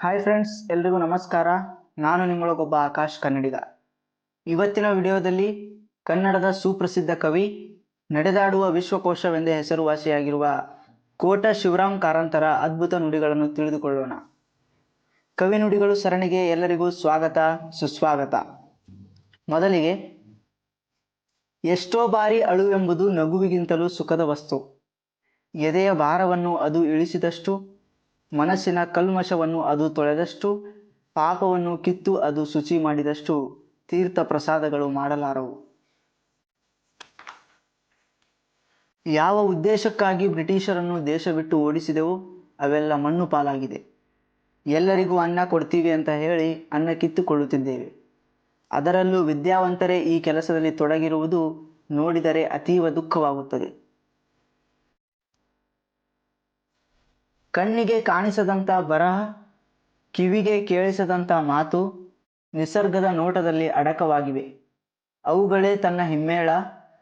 Hi friends ಎಲ್ರಿಗೂ ನಮಸ್ಕಾರ. ನಾನು ನಿಮ್ಮೊಳಗೊಬ್ಬ ಆಕಾಶ್ ಕನ್ನಡಿಗ. ಇವತ್ತಿನ ವಿಡಿಯೋದಲ್ಲಿ ಕನ್ನಡದ ಸುಪ್ರಸಿದ್ಧ ಕವಿ, ನಡೆದಾಡುವ ವಿಶ್ವಕೋಶವೆಂದೇ ಹೆಸರುವಾಸಿಯಾಗಿರುವ ಕೋಟ ಶಿವರಾಮ್ ಕಾರಂತರ ಅದ್ಭುತ ನುಡಿಗಳನ್ನು ತಿಳಿದುಕೊಳ್ಳೋಣ. ಕವಿ ನುಡಿಗಳು ಸರಣಿಗೆ ಎಲ್ಲರಿಗೂ ಸ್ವಾಗತ, ಸುಸ್ವಾಗತ. ಮೊದಲಿಗೆ, ಎಷ್ಟೋ ಬಾರಿ ಅಳುವೆಂಬುದು ನಗುವಿಗಿಂತಲೂ ಸುಖದ ವಸ್ತು. ಎದೆಯ ಭಾರವನ್ನು ಅದು ಇಳಿಸಿದಷ್ಟು ಮನಸ್ಸಿನ ಕಲ್ಮಶವನ್ನು ಅದು ತೊಳೆದಷ್ಟು, ಪಾಪವನ್ನು ಕಿತ್ತು ಅದು ಶುಚಿ ಮಾಡಿದಷ್ಟು ತೀರ್ಥ ಪ್ರಸಾದಗಳು ಮಾಡಲಾರವು. ಯಾವ ಉದ್ದೇಶಕ್ಕಾಗಿ ಬ್ರಿಟಿಷರನ್ನು ದೇಶ ಬಿಟ್ಟು ಓಡಿಸಿದೆವು ಅವೆಲ್ಲ ಮಣ್ಣು ಪಾಲಾಗಿದೆ. ಎಲ್ಲರಿಗೂ ಅನ್ನ ಕೊಡ್ತೀವಿ ಅಂತ ಹೇಳಿ ಅನ್ನ ಕಿತ್ತುಕೊಳ್ಳುತ್ತಿದ್ದೇವೆ. ಅದರಲ್ಲೂ ವಿದ್ಯಾವಂತರೇ ಈ ಕೆಲಸದಲ್ಲಿ ತೊಡಗಿರುವುದು ನೋಡಿದರೆ ಅತೀವ ದುಃಖವಾಗುತ್ತದೆ. ಕಣ್ಣಿಗೆ ಕಾಣಿಸದಂಥ ಬರಹ, ಕಿವಿಗೆ ಕೇಳಿಸದಂಥ ಮಾತು ನಿಸರ್ಗದ ನೋಟದಲ್ಲಿ ಅಡಕವಾಗಿವೆ. ಅವುಗಳೇ ತನ್ನ ಹಿಮ್ಮೇಳ,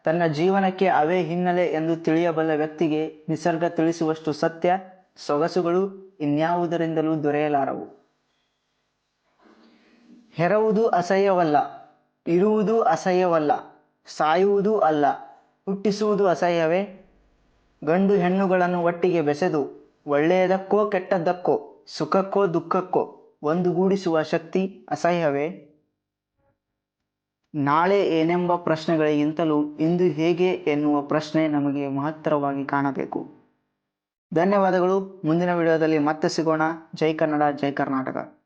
ತನ್ನ ಜೀವನಕ್ಕೆ ಅವೇ ಹಿನ್ನೆಲೆ ಎಂದು ತಿಳಿಯಬಲ್ಲ ವ್ಯಕ್ತಿಗೆ ನಿಸರ್ಗ ತಿಳಿಸುವಷ್ಟು ಸತ್ಯ, ಸೊಗಸುಗಳು ಇನ್ಯಾವುದರಿಂದಲೂ ದೊರೆಯಲಾರವು. ಹೆರವುದು ಅಸಹ್ಯವಲ್ಲ, ಇರುವುದು ಅಸಹ್ಯವಲ್ಲ, ಸಾಯುವುದು ಅಲ್ಲ, ಹುಟ್ಟಿಸುವುದು ಅಸಹ್ಯವೇ? ಗಂಡು ಹೆಣ್ಣುಗಳನ್ನು ಒಟ್ಟಿಗೆ ಬೆಸೆದು ಒಳ್ಳೆಯದಕ್ಕೋ ಕೆಟ್ಟದ್ದಕ್ಕೋ, ಸುಖಕ್ಕೋ ದುಃಖಕ್ಕೋ ಒಂದುಗೂಡಿಸುವ ಶಕ್ತಿ ಅಸಹ್ಯವೇ? ನಾಳೆ ಏನೆಂಬ ಪ್ರಶ್ನೆಗಳಿಗಿಂತಲೂ ಇಂದು ಹೇಗೆ ಎನ್ನುವ ಪ್ರಶ್ನೆ ನಮಗೆ ಮಹತ್ತರವಾಗಿ ಕಾಣಬೇಕು. ಧನ್ಯವಾದಗಳು. ಮುಂದಿನ ವಿಡಿಯೋದಲ್ಲಿ ಮತ್ತೆ ಸಿಗೋಣ. ಜೈ ಕನ್ನಡ, ಜೈ ಕರ್ನಾಟಕ.